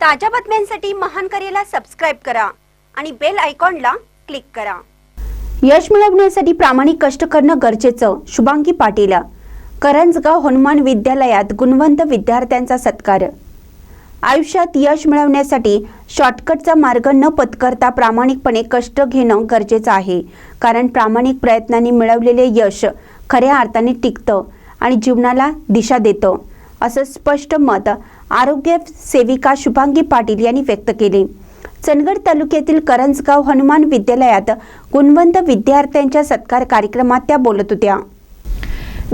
ताज्या बातम्यांसाठी महान करेला सबस्क्राईब करा आणि बेल आयकॉनला क्लिक करा. यश मिळवण्यासाठी प्रामाणिक कष्ट करणं गरजेचं शुभांगी पाटील. करंजगाव हनुमान विद्यालयात गुणवंत विद्यार्थ्यांचा सत्कार. आयुष्यात यश मिळवण्यासाठी शॉर्टकटचा मार्ग न पत्करता प्रामाणिकपणे कष्ट घेणं गरजेचं आहे. कारण प्रामाणिक प्रयत्नांनी मिळवलेले यश खऱ्या अर्थाने टिकतं आणि जीवनाला दिशा देतं. असं स्पष्ट मत आरोग्य सेविका शुभांगी पाटील यांनी व्यक्त केले. चंदगड तालुक्यातील करंजगाव हनुमान विद्यालयात गुणवंत विद्यार्थ्यांच्या सत्कार कार्यक्रमात त्या बोलत होत्या.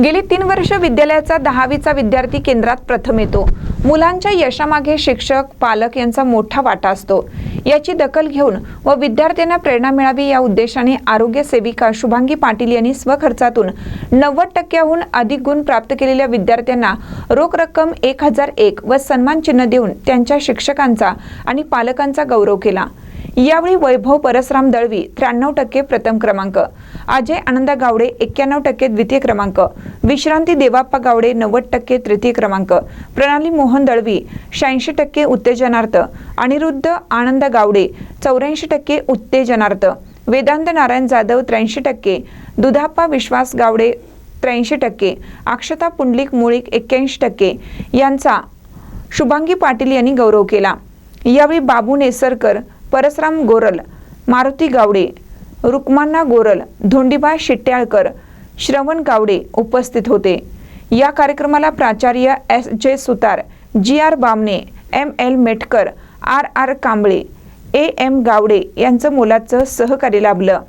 गेली तीन वर्ष विद्यालयाचा दहावीचा विद्यार्थी केंद्रात प्रथम येतो. मुलांच्या यशामागे शिक्षक पालक यांचा मोठा वाटा असतो. याची दखल घेऊन व विद्यार्थ्यांना प्रेरणा मिळावी या उद्देशाने आरोग्य सेविका शुभांगी पाटील यांनी स्वखर्चातून नव्वद टक्क्याहून अधिक गुण प्राप्त केलेल्या विद्यार्थ्यांना रोख रक्कम एक हजार एक व सन्मान चिन्ह देऊन त्यांच्या शिक्षकांचा आणि पालकांचा गौरव केला. यावेळी वैभव परसराम दळवी त्र्याण्णव टक्के प्रथम क्रमांक. अजय आनंदा गावडे एक्क्याण्णव टक्के द्वितीय क्रमांक. विश्रांती देवाप्पा गावडे नव्वद टक्के तृतीय क्रमांक. प्रणाली मोहन दळवी शहाऐंशी टक्के उत्तेजनार्थ. अनिरुद्ध आनंद गावडे चौऱ्याऐंशी टक्के उत्तेजनार्थ. वेदांत नारायण जाधव त्र्याऐंशी टक्के. दुधाप्पा विश्वास गावडे त्र्याऐंशी टक्के. अक्षता पुंडलिक मुळीक एक्क्याऐंशी टक्के. यांचा शुभांगी पाटील यांनी गौरव केला. यावेळी बाबू नेसरकर परसराम गोरल मारुती गावडे रुक्माना गोरल धोंडीबा शिट्याळकर श्रवण गावडे उपस्थित होते. या कार्यक्रमाला प्राचार्य S J Sutar G R Bamne M L Metkar R R Kamble A M Gawde यांचं मोलाचं सहकार्य लाभलं.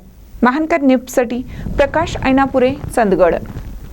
महानकर निप्ससाठी प्रकाश ऐनापुरे चंदगड.